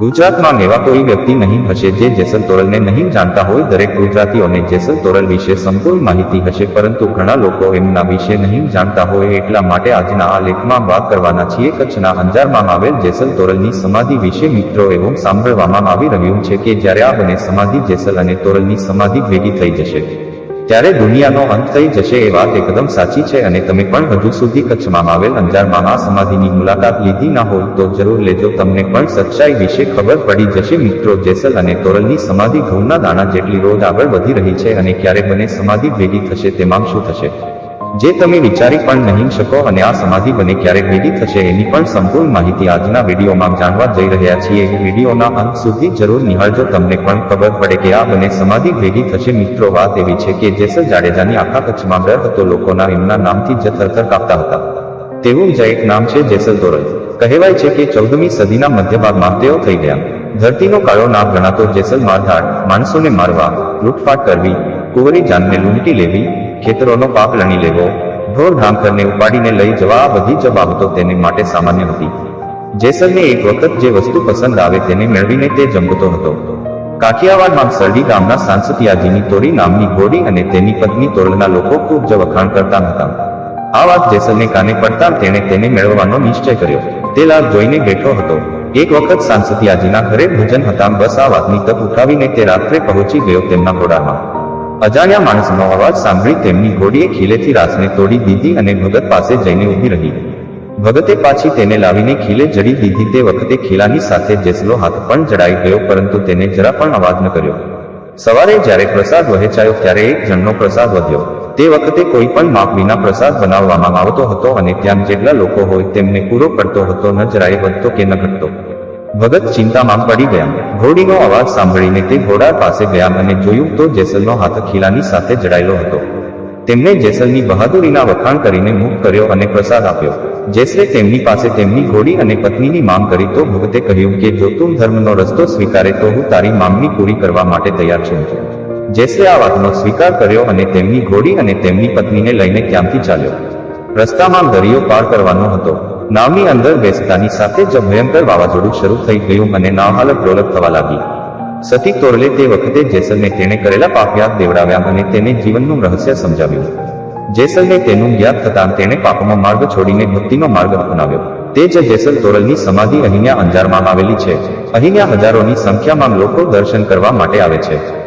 ગુજરાતમાં એવા કોઈ વ્યક્તિ નહીં હશે જે જેસલ તોરલને નહીં જાણતા હોય દરેક ગુજરાતીઓને જેસલ તોરલ વિશે સંપૂર્ણ માહિતી હશે, પરંતુ ઘણા લોકો એમના વિશે નહીં જાણતા હોય એટલા માટે આજના આ લેખમાં વાત કરવાના છીએ. કચ્છના અંજારમાં આવેલ જેસલ તોરલની સમાધિ વિશે મિત્રો એવું સાંભળવામાં આવી રહ્યું છે કે જ્યારે આ બંને સમાધિ જેસલ અને તોરલની સમાધિ ભેગી થઈ જશે. ત્યારે દુનિયાનો અંત થઈ જશે એ વાત એકદમ સાચી છે અને તમે પણ હજુ સુધી કચ્છમાં આવેલ અંજારમાં આ સમાધિની મુલાકાત લીધી ના હોય તો જરૂર લેજો. તમને પણ સચ્ચાઈ વિશે ખબર પડી જશે મિત્રો. જેસલ અને તોરલની સમાધિ ઘઉંના દાણા જેટલી રોજ આગળ વધી રહી છે અને ક્યારે બને સમાધિ ભેગી થશે તેમાં શું થશે? જે તમે વિચારી પણ નહીં શકો અને આ સમાધિ બને ક્યારે ભેગી થશે એની પણ સંપૂર્ણ માહિતી આજના વિડીયોમાં જાણવા જઈ રહ્યા છીએ. વિડીયોના અંત સુધી જરૂર નિહાળજો. તમને પણ ખબર પડે કે આ બને સમાધિ ભેગી થશે. મિત્રો, વાત એવી છે કે જેસલ જાડેજાની આખા કચ્છમાં ડર હતો, લોકોના એમના નામથી જ થરથર કાપતા હતા. તેવું જ એક નામ છે જેસલ તોરલ. કહેવાય છે કે ચૌદમી સદીના મધ્યભાગમાં તેઓ થઈ ગયા. ધરતીનો કાળો નામ ગણાતો જેસલ મારધાડ માણસોને મારવા, લૂંટફાટ કરવી, કુંવરી જાનને લૂંટી લેવી ખેતરોનો પાક લણી લેવો. ઢોર ઢાંખરને ઉપાડીને લઈ જવા બધી જ બાબતો તેને માટે સામાન્ય હતી. જેસલને એક વખત જે વસ્તુ પસંદ આવે તેને મેળવીને તે જંપતો હતો. કાઠિયાવાડમાં સરડી ગામના સાંસતિયાજીની તોરી નામની ઘોડી અને તેની પત્ની તોરલના લોકો ખૂબ જ વખાણ કરતા હતા. આ વાત જેસલને કાને પડતા તેણે તેને મેળવવાનો નિશ્ચય કર્યો. તે લાભ જોઈને બેઠો હતો. એક વખત સાંસતિયાજીના ઘરે ભોજન હતા બસ આ વાતની તક ઉઠાવીને તે રાત્રે પહોંચી ગયો તેમના ઘોડામાં. અજાણ્યા માણસનો અવાજ સાંભળી તેમની ઘોડીએ ખીલેથી રાસને તોડી દીધી અને ભગત પાસે જઈને ઊભી રહી. ભગતે પાછી તેને લાવીને ખીલે જડી દીધી તે વખતે ખીલાની સાથે જેસલો હાથ પણ જડાઈ ગયો, પરંતુ તેને જરા પણ અવાજ ન કર્યો. સવારે જ્યારે પ્રસાદ વહેંચાયો, ત્યારે એક જણનો પ્રસાદ વધ્યો. તે વખતે કોઈ પણ માપ વિના પ્રસાદ બનાવવામાં આવતો હતો અને ત્યાં જેટલા લોકો હોય તેમને પૂરો પડતો હતો, ન જરાય વધતો કે ન ઘટતો. ભગત ચિંતામાં પડી ગયા. ઘોડીનો અવાજ સાંભળીને તે ઘોડા પાસે ગયા અને જોયું તો જેસલનો હાથ ખીલાની સાથે જડાયેલો હતો. તેમણે જેસલની બહાદુરીના વખાણ કરીને મુખ કર્યો અને પ્રસાદ આપ્યો. જેસલે તેમની પાસે તેમની ઘોડી અને પત્નીની માંગ કરી તો ભગતે કહ્યું કે જો તું ધર્મનો રસ્તો સ્વીકારે તો હું તારી માંગણી પૂરી કરવા માટે તૈયાર છું. જેસલે આ વાતનો સ્વીકાર કર્યો અને તેમની ઘોડી અને તેમની પત્નીને લઈને ત્યાંથી ચાલ્યો? રસ્તામાં દરિયો પાર કરવાનો હતો. નાવની અંદર બેસતાની સાથે જ ભયંકર વાવાઝોડું શરૂ થઈ ગયું અને નાવ હાલત ડોલક થવા લાગી. સતી તોરલે તે વખતે જેસલને તેણે કરેલા પાપ દેવડાવ્યા અને તેને જીવનનું રહસ્ય સમજાવ્યું. જેસલને તેનું યાદ થતાં તેણે પાપનો માર્ગ છોડીને ભક્તિનો માર્ગ અપનાવ્યો. તે જ જેસલ તોરલની સમાધિ અહીંયા અંજારમાં આવેલી છે. અહીંયા હજારોની સંખ્યામાં લોકો દર્શન કરવા માટે આવે છે.